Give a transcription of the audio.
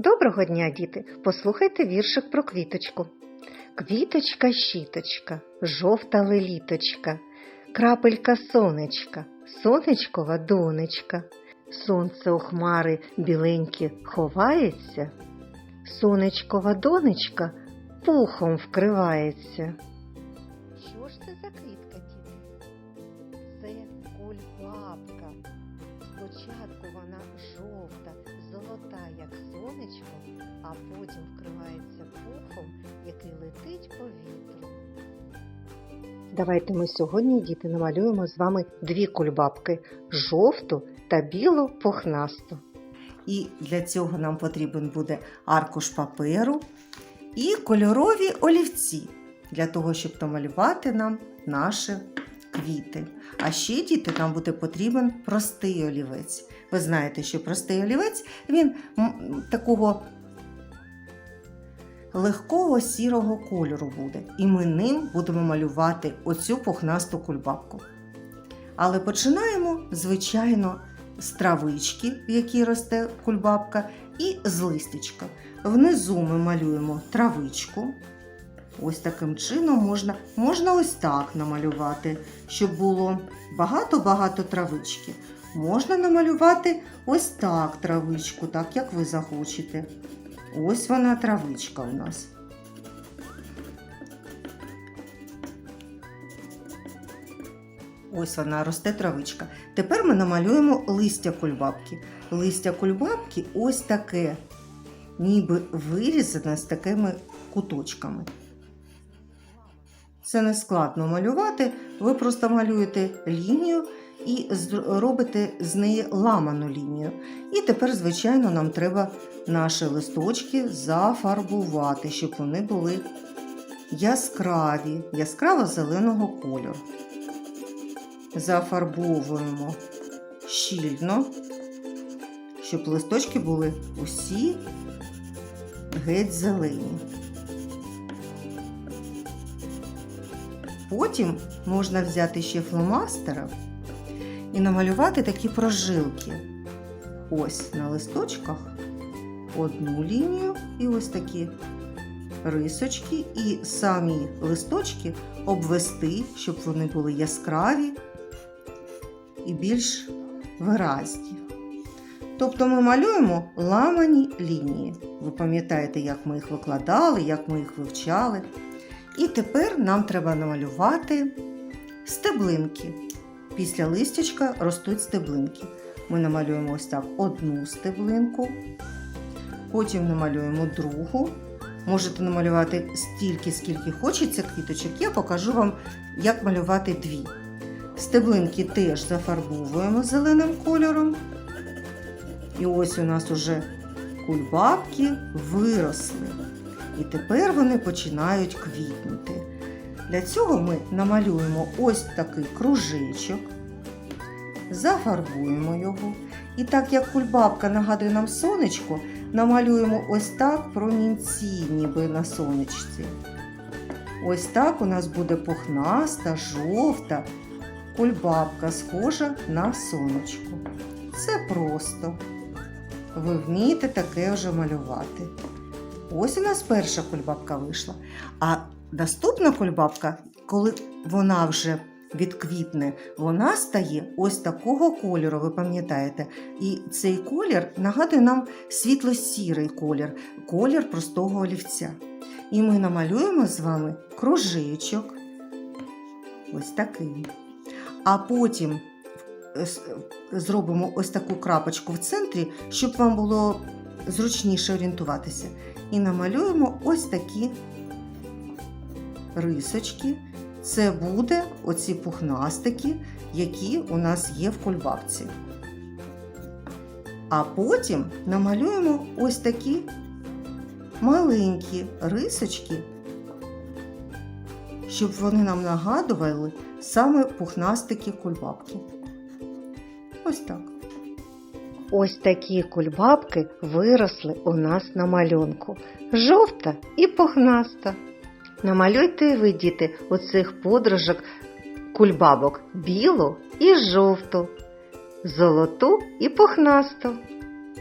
Доброго дня, діти! Послухайте віршик про квіточку. Квіточка щіточка, жовта леліточка, крапелька сонечка, сонечкова донечка. Сонце у хмари біленькі ховається, сонечкова донечка пухом вкривається. Що ж це за квітка, діти? Це кульбабка. Спочатку вона жовта, золота, як сонечко, а потім вкривається пухом, який летить по вітру. Давайте ми сьогодні, діти, намалюємо з вами дві кульбабки жовту та білу пухнасту. І для цього нам потрібен буде аркуш паперу і кольорові олівці для того, щоб намалювати нам наші квіти. А ще діти нам буде потрібен простий олівець. Ви знаєте, що простий олівець він такого легкого сірого кольору буде. І ми ним будемо малювати оцю пухнасту кульбабку. Але починаємо, звичайно, з травички, в якій росте кульбабка, і з листячка. Внизу ми малюємо травичку. Ось таким чином можна, можна ось так намалювати, щоб було багато-багато травички. Можна намалювати ось так травичку, так як ви захочете. Ось вона травичка у нас. Ось вона росте травичка. Тепер ми намалюємо листя кульбабки. Листя кульбабки ось таке, ніби вирізане з такими куточками. Це не складно малювати. Ви просто малюєте лінію і робите з неї ламану лінію. І тепер, звичайно, нам треба наші листочки зафарбувати, щоб вони були яскраві, яскраво зеленого кольору зафарбовуємо щільно, щоб листочки були усі геть зелені. Потім можна взяти ще фломастера і намалювати такі прожилки. Ось на листочках одну лінію і ось такі рисочки, і самі листочки обвести, щоб вони були яскраві і більш виразні. Тобто ми малюємо ламані лінії. Ви пам'ятаєте, як ми їх викладали, як ми їх вивчали. І тепер нам треба намалювати стеблинки. Після листячка ростуть стеблинки. Ми намалюємо ось так одну стеблинку, потім намалюємо другу. Можете намалювати стільки, скільки хочеться квіточок. Я покажу вам, як малювати дві. Стеблинки теж зафарбовуємо зеленим кольором. І ось у нас уже кульбабки виросли. І тепер вони починають квітнути. Для цього ми намалюємо ось такий кружечок, зафарбуємо його. І так як кульбабка нагадує нам сонечко, намалюємо ось так промінці, ніби на сонечці. Ось так у нас буде пухнаста, жовта кульбабка, схожа на сонечко. Це просто. Ви вмієте таке вже малювати. Ось у нас перша кульбабка вийшла. А наступна кульбабка, коли вона вже відквітне, вона стає ось такого кольору, ви пам'ятаєте. І цей колір нагадує нам світло-сірий колір, колір простого олівця. І ми намалюємо з вами кружечок. Ось такий. А потім е, е, зробимо ось таку крапочку в центрі, щоб вам було зручніше орієнтуватися. І намалюємо ось такі рисочки. Це буде оці пухнастики, які у нас є в кульбабці. А потім намалюємо ось такі маленькі рисочки, щоб вони нам нагадували саме пухнастики кульбабки. Ось так. Ось такі кульбабки виросли у нас на малюнку. Жовта і пухнаста. Намалюйте ви, діти, у цих подружок кульбабок білу і жовту, золоту і пухнасту.